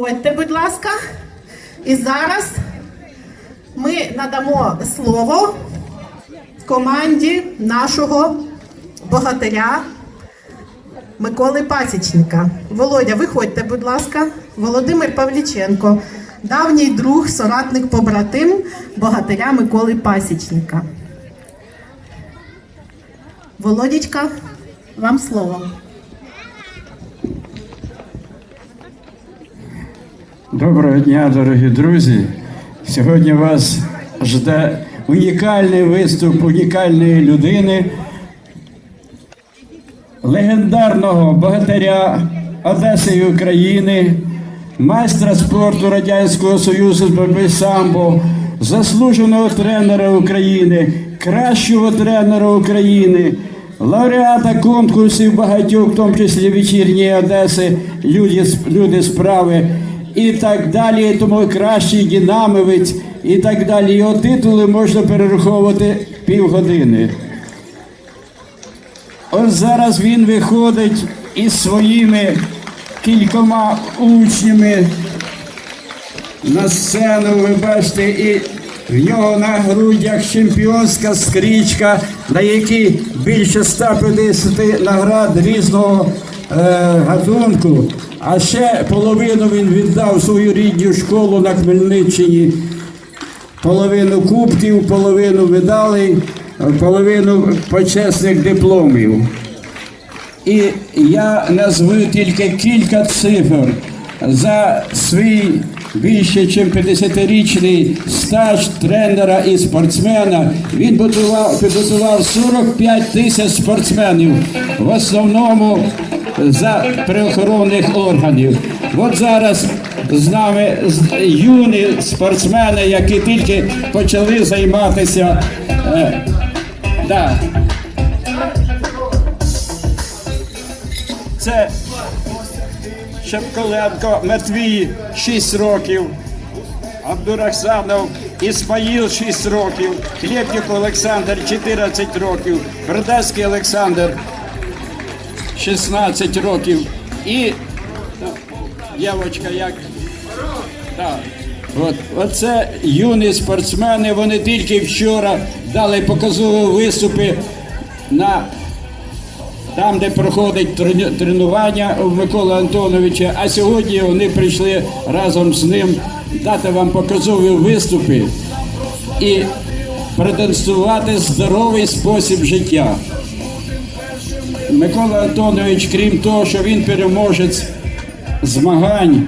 Ходьте, будь ласка. І зараз ми надамо слово команді нашого богатиря Миколи Пасічника. Володя, виходьте, будь ласка. Володимир Павліченко, давній друг, соратник побратим богатиря Миколи Пасічника. Володічка, вам слово. Доброго дня, дорогі друзі. Сьогодні вас жде унікальний виступ унікальної людини, легендарного богатиря Одеси і України, майстра спорту Радянського Союзу з боротьби самбо, заслуженого тренера України, кращого тренера України. Лауреата конкурсів багатьох, в тому числі вечірньої Одеси, люди, люди справи і так далі, тому кращий динамовець і так далі. Його титули можна перераховувати півгодини. Ось зараз він виходить із своїми кількома учнями на сцену, ви бачите, і в нього на грудях чемпіонська скрічка, на якій більше 150 наград різного е, гатунку. А ще половину він віддав свою рідну школу на Хмельниччині. Половину кубків, половину медалей, половину почесних дипломів. І я назву тільки кілька цифр за свій більше ніж 50-річний стаж тренера і спортсмена. Він підготував, підготував 45 тисяч спортсменів, в основному за правоохоронних органів. От зараз з нами юні спортсмени, які тільки почали займатися. Е, да. Це Шевколенко Матвій 6 років, Абдурахсанов Ісмаїл 6 років, Хлєбнюк Олександр 14 років, Бердецький Олександр 16 років і дівчинка як. Так. От, оце юні спортсмени, вони тільки вчора дали показові виступи на там, де проходить тренування у Миколи Антоновича, а сьогодні вони прийшли разом з ним дати вам показові виступи і продемонструвати здоровий спосіб життя. Микола Антонович, крім того, що він переможець змагань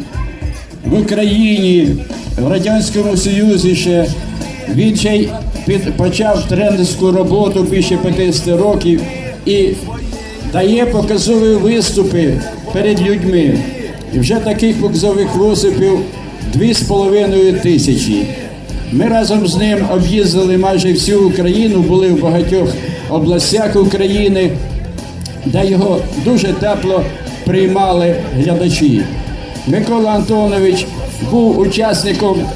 в Україні, в Радянському Союзі ще, він ще й під, почав тренерську роботу більше 50 років і дає показові виступи перед людьми. І вже таких показових виступів 2,5 тисячі. Ми разом з ним об'їздили майже всю Україну, були в багатьох областях України, де його дуже тепло приймали глядачі. Микола Антонович був учасником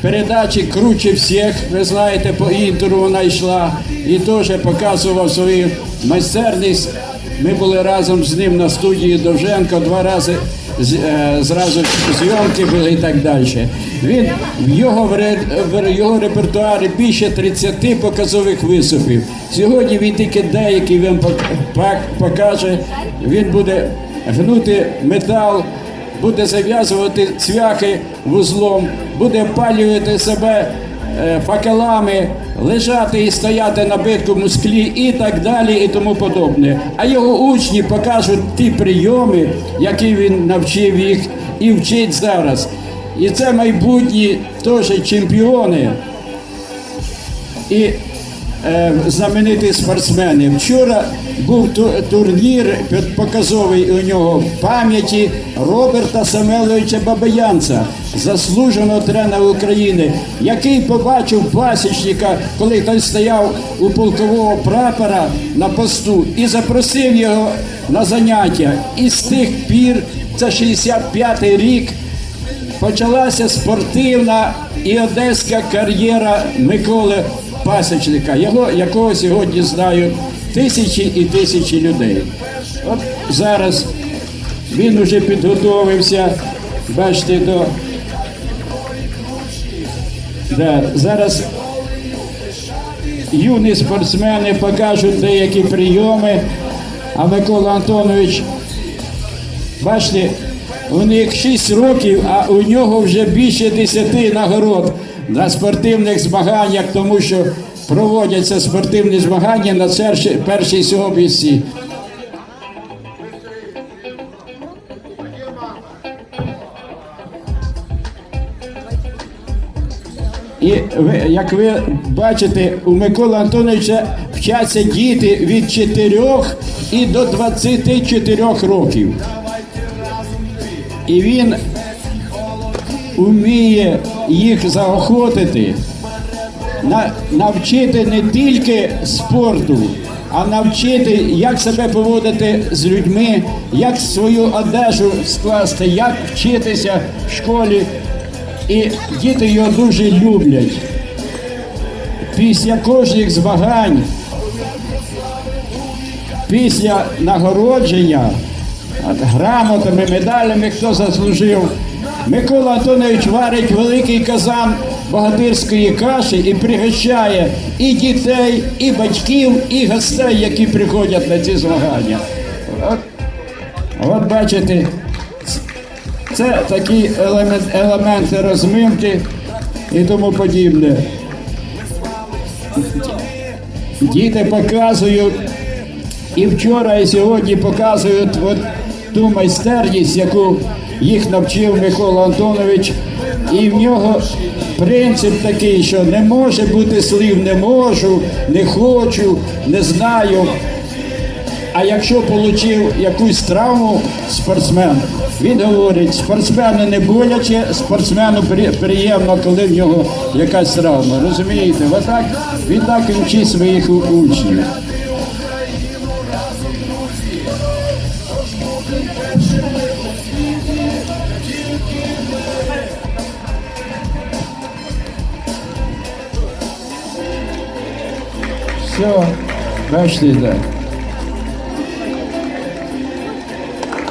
передачі Круче всіх. Ви знаєте, по інтеру вона йшла і теж показував свою майстерність. Ми були разом з ним на студії Довженко два рази. е, Зразу зйомки були і так далі. Він в його в його репертуарі більше 30 показових виступів. Сьогодні він тільки деякі він покаже. Він буде гнути метал, буде зав'язувати цвяхи вузлом, буде опалювати себе факелами, лежати і стояти на биткому склі і так далі, і тому подобне. А його учні покажуть ті прийоми, які він навчив їх і вчить зараз. І це майбутні теж чемпіони і е, знамениті спортсмени. Вчора був турнір показовий у нього в пам'яті Роберта Самеловича Бабаянца, заслуженого тренера України, який побачив пасічника, коли той стояв у полкового прапора на посту і запросив його на заняття. І з тих пір, це 65-й рік, почалася спортивна і одеська кар'єра Миколи Пасічника, його, якого сьогодні знають тисячі і тисячі людей. От зараз він вже підготовився бачите, до. Да, зараз юні спортсмени покажуть деякі прийоми, а Микола Антонович, бачите, у них 6 років, а у нього вже більше 10 нагород на спортивних змаганнях, тому що проводяться спортивні змагання на першій, області. І ви, як ви бачите, у Миколи Антоновича вчаться діти від 4 і до 24 років. І він вміє їх заохотити, навчити не тільки спорту, а навчити, як себе поводити з людьми, як свою одежу скласти, як вчитися в школі. І діти його дуже люблять. Після кожних змагань, після нагородження грамотами, медалями, хто заслужив, Микола Антонович варить великий казан богатирської каші і пригощає і дітей, і батьків, і гостей, які приходять на ці змагання. От, от бачите, це такі елемент, елементи розминки і тому подібне. Діти показують і вчора, і сьогодні показують от ту майстерність, яку їх навчив Микола Антонович. І в нього принцип такий, що не може бути слів не можу, не хочу, не знаю. А якщо отримав якусь травму спортсмен, він говорить, спортсмену не боляче, спортсмену приємно, коли в нього якась травма. Розумієте? Отак, він так і вчить своїх учнів. Все, так.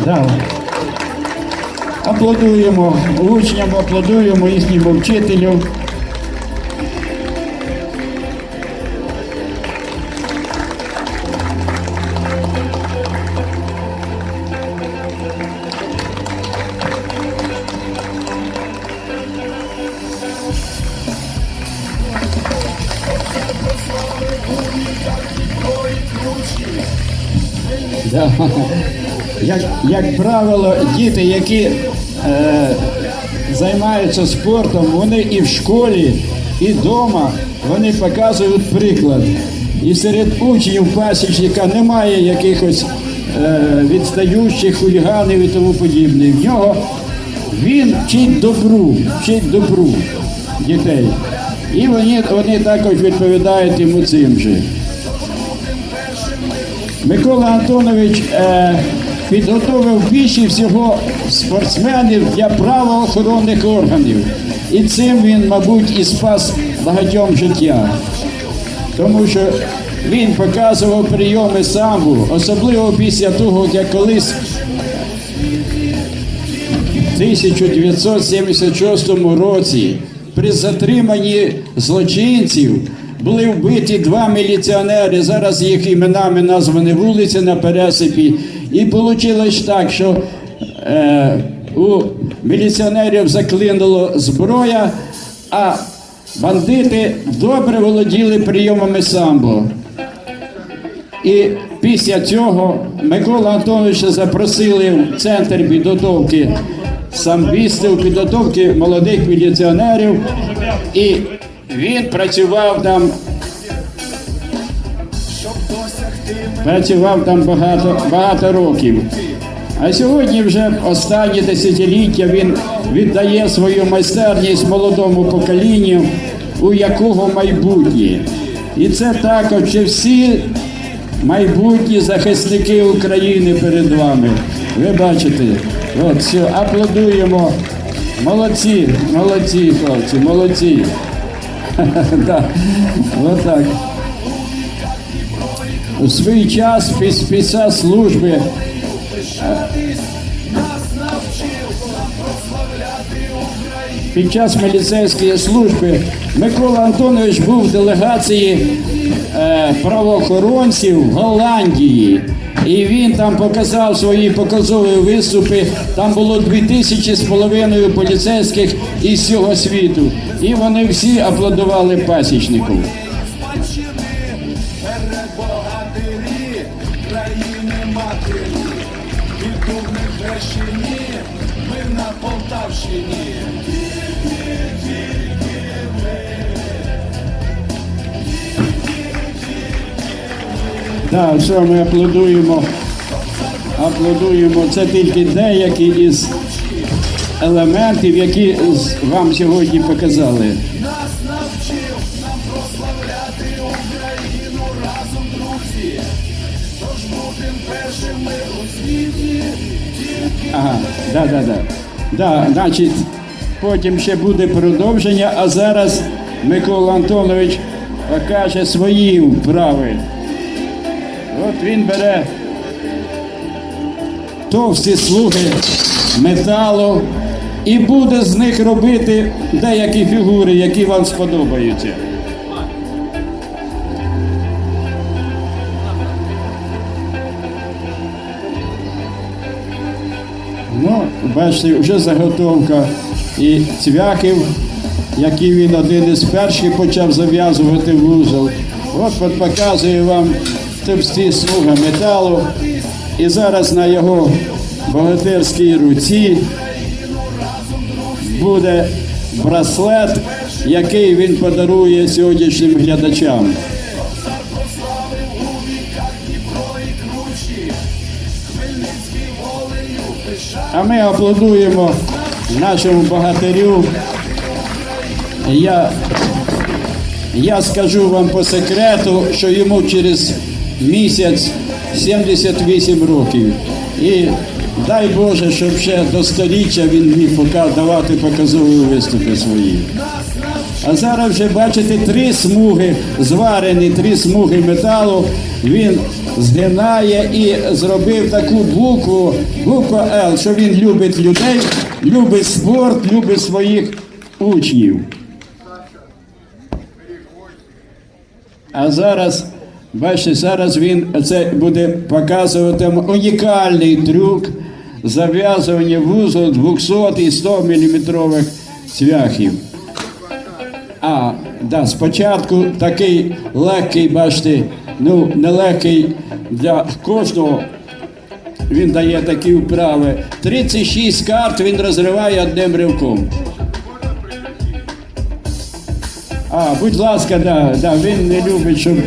Да. Аплодуємо учням, аплодуємо їхньому вчителю. Як, правило, діти, які е, займаються спортом, вони і в школі, і вдома вони показують приклад. І серед учнів пасічника немає якихось е, відстаючих хуліганів і тому подібне. В нього він вчить добру, вчить добру дітей. І вони, вони також відповідають йому цим же. Микола Антонович е, підготовив більше всього спортсменів для правоохоронних органів. І цим він, мабуть, і спас багатьом життя. Тому що він показував прийоми самбу, особливо після того, як колись в 1976 році при затриманні злочинців були вбиті два міліціонери. Зараз їх іменами названі вулиці на пересипі. І вийшло так, що е, у міліціонерів заклинуло зброя, а бандити добре володіли прийомами самбо. І після цього Микола Антоновича запросили в центр підготовки самбістів, підготовки молодих міліціонерів. І він працював там. Працював там багато, багато років. А сьогодні вже останні десятиліття він віддає свою майстерність молодому поколінню, у якого майбутнє. І це також чи всі майбутні захисники України перед вами. Ви бачите, от все, аплодуємо. Молодці, молодці, хлопці, молодці. Да, от так. У свій час під служби прославити під час міліцейської служби Микола Антонович був в делегації е, правоохоронців в Голландії. І він там показав свої показові виступи. Там було дві тисячі з половиною поліцейських із всього світу. І вони всі аплодували пасічнику. Полтавщині. Так, все, ми аплодуємо. Аплодуємо. Це тільки деякі із елементів, які вам сьогодні показали. Нас навчив нам прославляти Україну разом, друзі. Тож будем першими у світі, Ага, да, да, да. Да, значить, потім ще буде продовження, а зараз Микола Антонович покаже свої вправи. От він бере товсті слуги металу і буде з них робити деякі фігури, які вам сподобаються. Бачите, вже заготовка і цвяхів, які він один із перших почав зав'язувати в вузол. От, от показую вам товсті смуга металу. І зараз на його богатирській руці буде браслет, який він подарує сьогоднішнім глядачам. А ми аплодуємо нашому богатирю. Я, я скажу вам по секрету, що йому через місяць 78 років. І дай Боже, щоб ще до століття він міг давати показові виступи свої. А зараз вже бачите три смуги, зварені три смуги металу. Він згинає і зробив таку букву, буква Л, що він любить людей, любить спорт, любить своїх учнів. А зараз, бачите, зараз він це буде показувати унікальний трюк зав'язування вузол 200 і 100 мм цвяхів. А, да, спочатку такий легкий, бачите, ну, нелегкий для кожного. Він дає такі вправи. 36 карт він розриває одним ривком. А, будь ласка, да, да, він не любить, щоб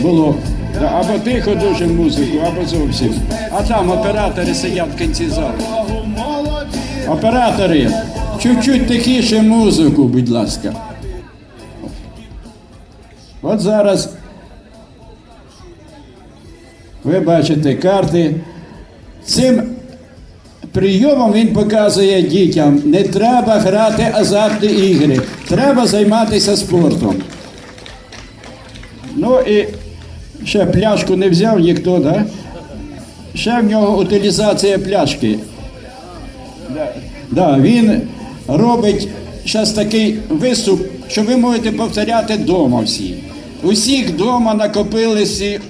було. Да, або тихо дуже музику, або зовсім. А там оператори сидять в кінці залу. Оператори, чуть-чуть тихіше музику, будь ласка. От зараз ви бачите карти. Цим прийомом він показує дітям, не треба грати азартні ігри, треба займатися спортом. Ну і ще пляшку не взяв ніхто, да? Ще в нього утилізація пляшки. Да, він робить зараз такий виступ, що ви можете повторяти вдома всі. Усіх вдома накопилися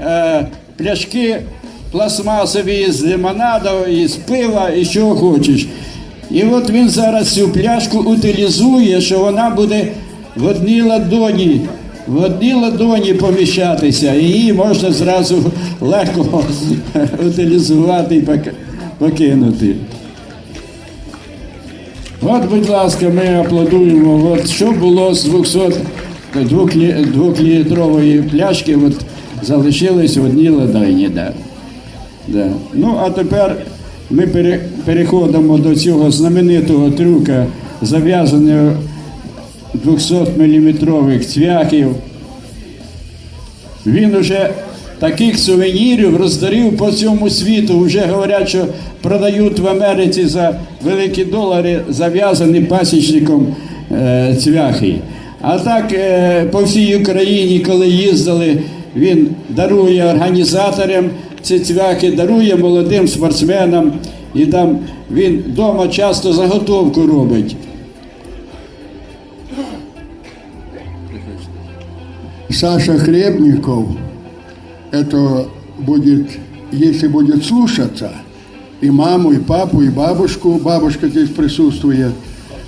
е, пляшки пластмасові з лимонаду, із пива, і що хочеш. І от він зараз цю пляшку утилізує, що вона буде в одній ладоні. В одній ладоні поміщатися, і її можна зразу легко утилізувати і покинути. От, будь ласка, ми аплодуємо. От що було з 200 двохлі- двохлітрової пляшки, от залишилось в одній ладоні. Да. Да. Ну, а тепер ми пере- переходимо до цього знаменитого трюка зав'язаного 200 мм цвяхів. Він уже таких сувенірів роздарив по всьому світу. Вже говорять, що продають в Америці за великі долари зав'язані пасічником е, цвяхи. А так е, по всій Україні, коли їздили, він дарує організаторам ці цвяхи, дарує молодим спортсменам. І там він вдома часто заготовку робить. Саша Хлебников, это будет, если будет слушаться, и маму, и папу, и бабушку, бабушка здесь присутствует,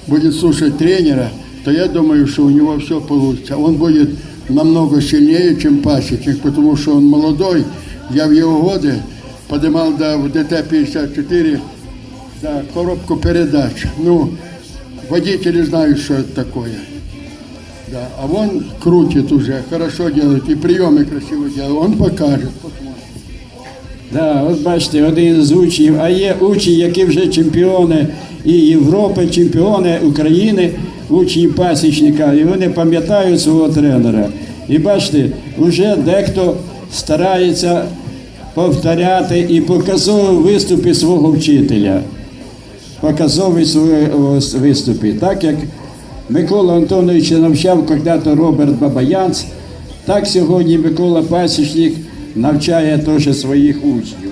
будет слушать тренера, то я думаю, что у него все получится. Он будет намного сильнее, чем пасечник, потому что он молодой. Я в его годы поднимал до в ДТ-54 да, коробку передач. Ну, водители знают, что это такое. Да, а он крутит уже, хорошо делает, и приемы красиво делает. Он покажет. Да, от бачите, один з учнів, а є учні, які вже чемпіони і Європи, чемпіони України, учні пасічника, і вони пам'ятають свого тренера. І бачите, вже дехто старається повторяти і показові виступи свого вчителя. Показові свої виступи. Так як Микола Антонович навчав когда-то Роберт Бабаянц, так сьогодні Микола Пасічник навчає теж своїх учнів.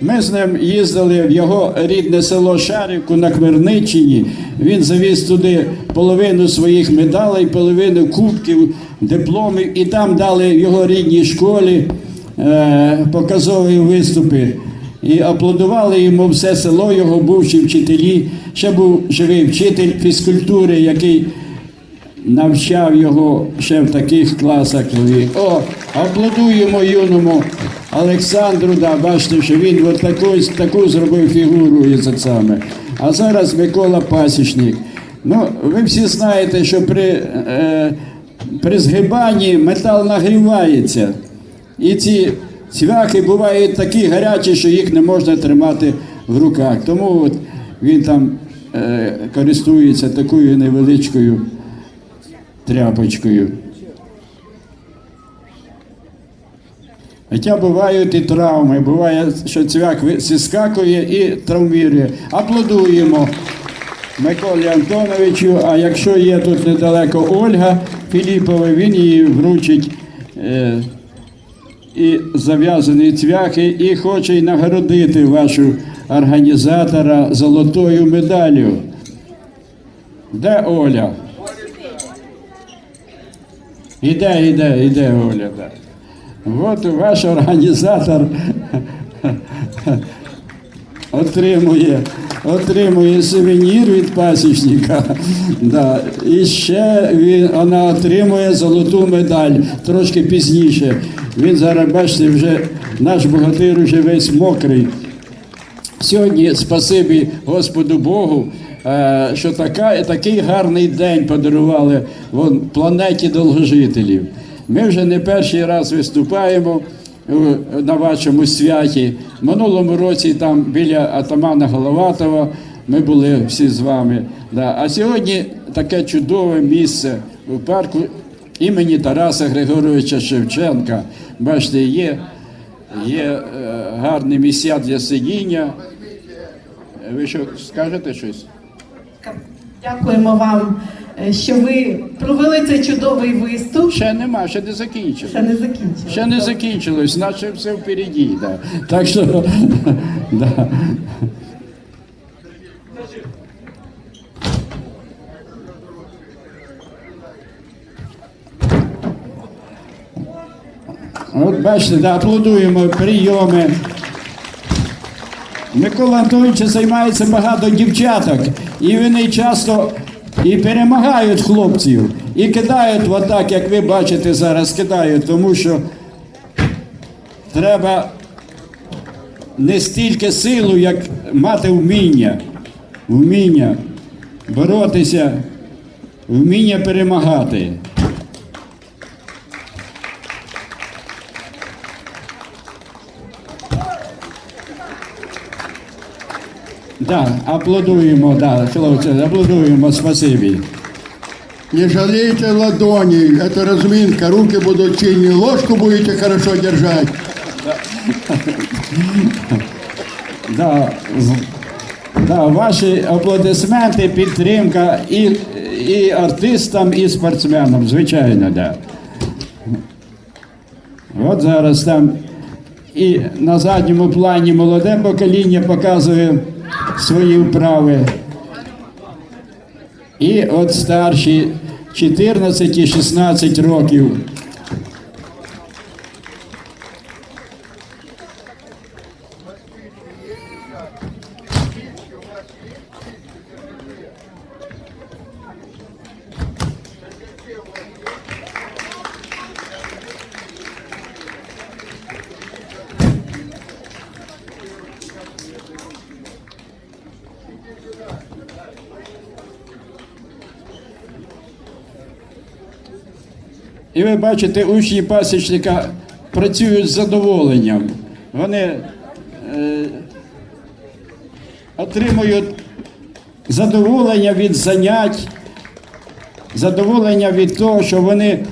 Ми з ним їздили в його рідне село Шарівку на Хмельниччині. Він завіз туди половину своїх медалей, половину кубків, дипломів, і там дали його рідній школі е, показові виступи. І аплодували йому все село, його бувші вчителі. Ще був живий вчитель фізкультури, який навчав його ще в таких класах. О, аплодуємо юному Олександру, да, бачите, що він от таку, таку зробив фігуру і це саме. А зараз Микола Пасічник. Ну, ви всі знаєте, що при, е, при згибанні метал нагрівається. І ці цвяхи бувають такі гарячі, що їх не можна тримати в руках. Тому от він там е, користується такою невеличкою тряпочкою. Хоча бувають і травми, буває, що цвях ви- зіскакує і травмірує. Аплодуємо Миколі Антоновичу, а якщо є тут недалеко Ольга Філіпова, він її вручить е, і зав'язані цвяхи, і хоче й нагородити вашу організатора золотою медаллю. Де Оля? Іде, іде, іде Оля. От ваш організатор отримує, отримує сувенір від пасічника. Да. І ще він, вона отримує золоту медаль трошки пізніше. Він зараз, бачите, вже наш богатир вже весь мокрий. Сьогодні спасибі Господу Богу, що така, такий гарний день подарували вон, планеті довгожителів. Ми вже не перший раз виступаємо е, на вашому святі. Минулому році там біля атамана Головатова ми були всі з вами. Да. А сьогодні таке чудове місце у парку імені Тараса Григоровича Шевченка. Бачите, є, є е, гарні місця для сидіння. Ви що скажете щось? Дякуємо вам, е, що ви провели цей чудовий виступ. Ще нема, ще не закінчили. Ще не закінчили. Ще не закінчилось, наче все впереді. Да. Так що да. От бачите, да, аплодуємо прийоми. Микола Антонович займається багато дівчаток, і вони часто і перемагають хлопців, і кидають отак, як ви бачите зараз, кидають, тому що треба не стільки силу, як мати вміння. Вміння боротися, вміння перемагати. Да, аплодуємо, да, хлопці, аплодуємо, спасибі. Не жалейте ладоней, это разминка, руки будут сильные, ложку будете хорошо держать. Да, да, ваші аплодисменти, підтримка і, і артистам, і спортсменам, звичайно, да. От зараз там і на задньому плані молоде покоління показує свої вправи. І от старші 14 і 16 років І ви бачите, учні пасічника працюють з задоволенням. Вони е, отримують задоволення від занять, задоволення від того, що вони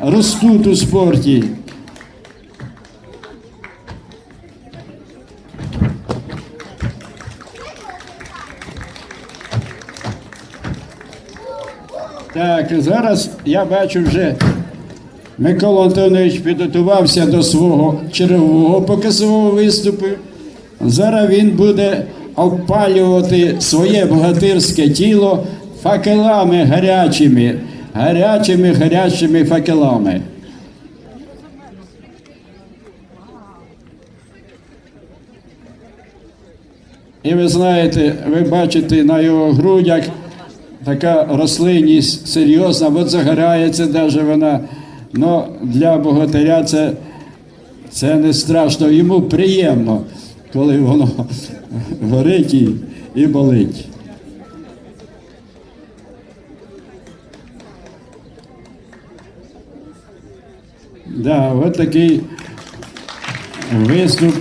ростуть у спорті. Так, зараз я бачу вже Микола Антонович підготувався до свого чергового показового виступу. Зараз він буде опалювати своє богатирське тіло факелами гарячими, гарячими, гарячими факелами. І ви знаєте, ви бачите на його грудях така рослинність серйозна, от загорається навіть вона. Ну, для богатиря це, це не страшно, йому приємно, коли воно горить і, і болить. Да, от такий виступ.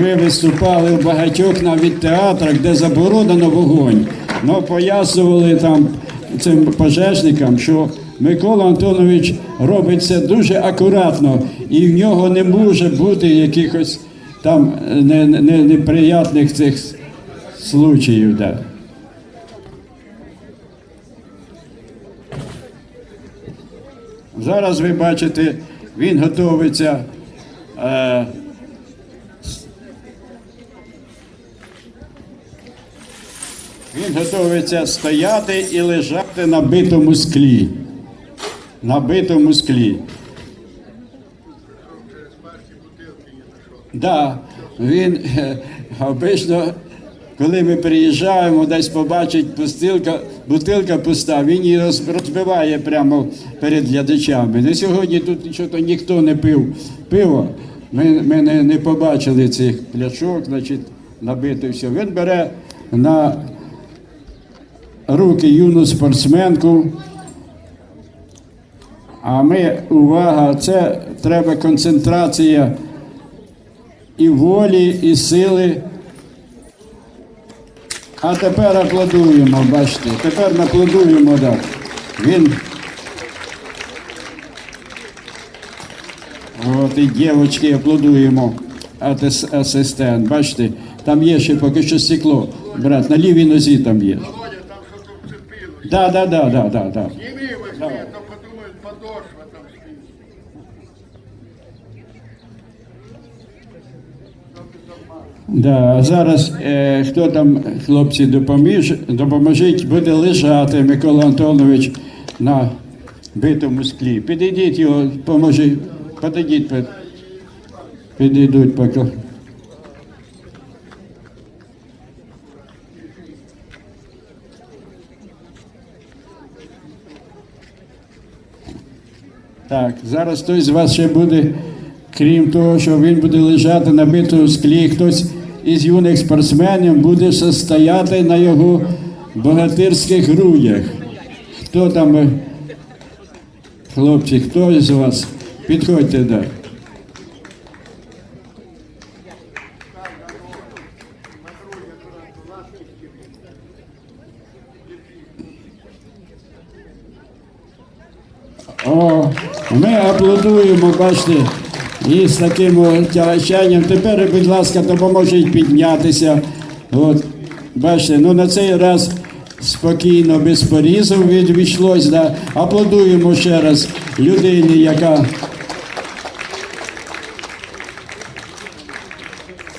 Ви виступали в багатьох навіть театрах, де заборонено вогонь. Ну, пояснювали там цим пожежникам, що Микола Антонович робить це дуже акуратно, і в нього не може бути якихось там не, неприятних цих случаїв. Да. Зараз ви бачите, він готовиться. Е, Він готується стояти і лежати на битому склі. На битому склі. Да, він е, обично, коли ми приїжджаємо, десь побачить пустилка, бутилка пуста, він її розбиває прямо перед глядачами. На сьогодні тут що-то ніхто не пив пиво. Ми, ми не, не побачили цих пляшок, значить, набито все. Він бере на руки юну спортсменку. А ми, увага, це треба концентрація і волі, і сили. А тепер аплодуємо, бачите. Тепер аплодуємо, так. Він. От і дівчатки аплодуємо. Асистент, бачите, там є ще поки що стекло. Брат, на лівій нозі там є. Да, да, да, да, да, да. Сними его, а то подумают, подошва там стоит. Да, зараз е, хто там, хлопці, допоміж, допоможіть, буде лежати Микола Антонович на битому склі. Підійдіть його, поможи, підійдіть, під- підійдуть поки. Так, зараз хтось з вас ще буде, крім того, що він буде лежати на битому склі, хтось із юних спортсменів буде стояти на його богатирських грудях. Хто там, е, хлопці, хто з вас? Підходьте, да. О, ми аплодуємо, бачите, і з таким тягачанням. Тепер, будь ласка, допоможіть піднятися. От, бачите, ну на цей раз спокійно, без порізів відійшлось. Да. Аплодуємо ще раз людині, яка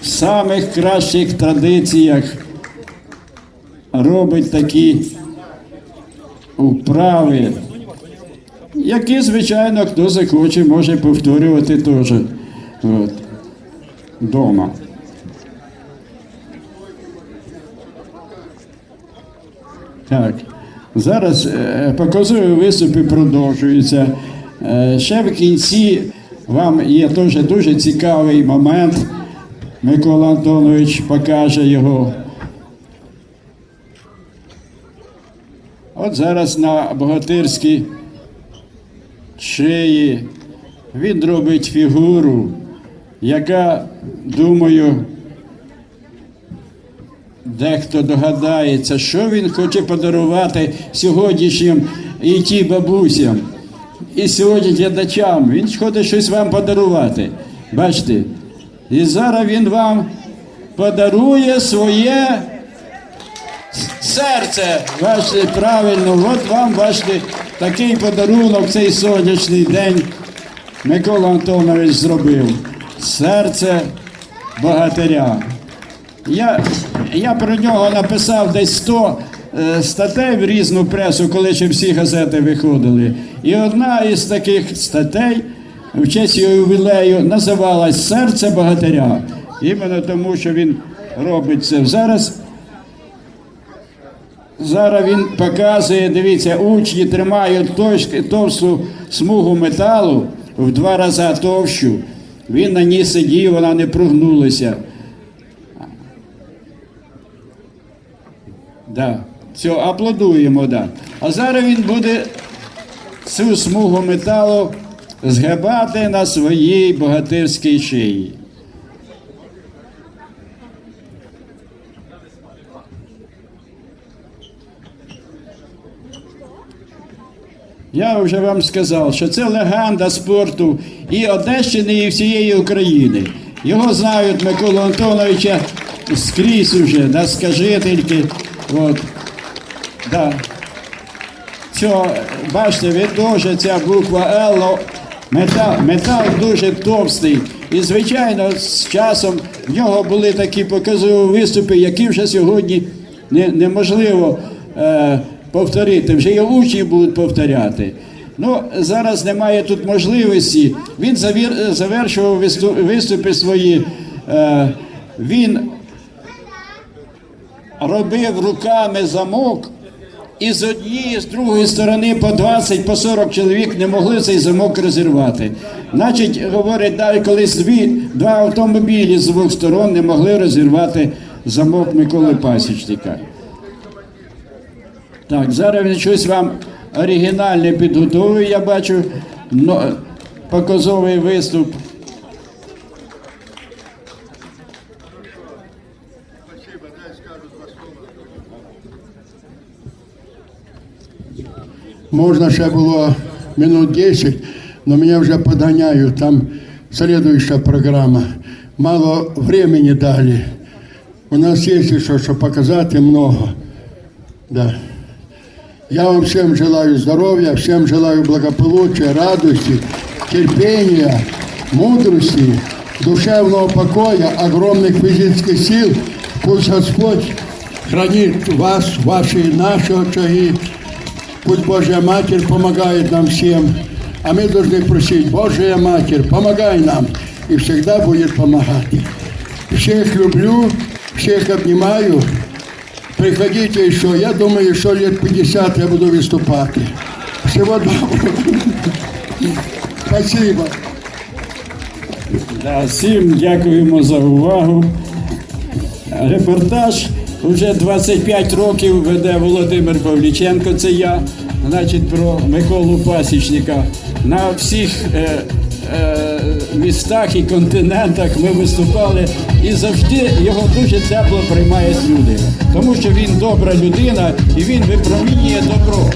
в самих кращих традиціях робить такі вправи які, звичайно, хто захоче, може повторювати теж вдома. Так, зараз е, показові виступи продовжуються. Е, ще в кінці вам є теж дуже цікавий момент. Микола Антонович покаже його. От зараз на богатирській шиї. Він робить фігуру, яка, думаю, дехто догадається, що він хоче подарувати сьогоднішнім і ті бабусям, і сьогодні глядачам. Він хоче щось вам подарувати. Бачите? І зараз він вам подарує своє серце. Бачите, правильно, от вам бачите, такий подарунок цей сонячний день Микола Антонович зробив. Серце богатиря. Я, я про нього написав десь 100 е, статей в різну пресу, коли ще всі газети виходили. І одна із таких статей в честь його ювілею називалась Серце богатиря. Іменно тому, що він робить це. Зараз Зараз він показує, дивіться, учні тримають товсту смугу металу в два рази товщу. Він на ній сидів, вона не прогнулася. Да. Все, аплодуємо, да. А зараз він буде цю смугу металу згибати на своїй богатирській шиї. Я вже вам сказав, що це легенда спорту і Одещини, і всієї України. Його знають Миколу Антоновича скрізь уже, да, скажи тільки. От. Да. Цього, бачите, ви дуже ця буква Л, метал, метал дуже товстий. І, звичайно, з часом в нього були такі показові виступи, які вже сьогодні не, неможливо е, повторити. Вже і учні будуть повторяти. Ну, зараз немає тут можливості. Він завір, завершував висту- виступи свої. Е, він робив руками замок, і з однієї, з другої сторони по 20, по 40 чоловік не могли цей замок розірвати. Значить, говорять, да, колись дві, два автомобілі з двох сторон не могли розірвати замок Миколи Пасічника. Так, зараз він щось вам оригінальне підготовив, я бачу, но, показовий виступ. Можна ще було минут 10, но меня вже подгоняют. Там следующая программа. Мало времени дали. У нас есть еще что показать и много. Да. Я вам всем желаю здоровья, всем желаю благополучия, радости, терпения, мудрости, душевного покоя, огромных физических сил. Пусть Господь хранит вас, ваши и наши очаги. Пусть Божья Матерь помогает нам всем. А мы должны просить, Божья Матерь, помогай нам. И всегда будет помогать. Всех люблю, всех обнимаю. Приходите еще. Я думаю, еще лет 50 я буду выступать. Всего доброго. Спасибо. Да, всім дякуємо за увагу. Репортаж вже 25 років веде Володимир Павліченко, це я, значить, про Миколу Пасічника. На всіх е, Е, містах і континентах ми виступали, і завжди його дуже тепло приймають люди, тому що він добра людина і він випромінює добро.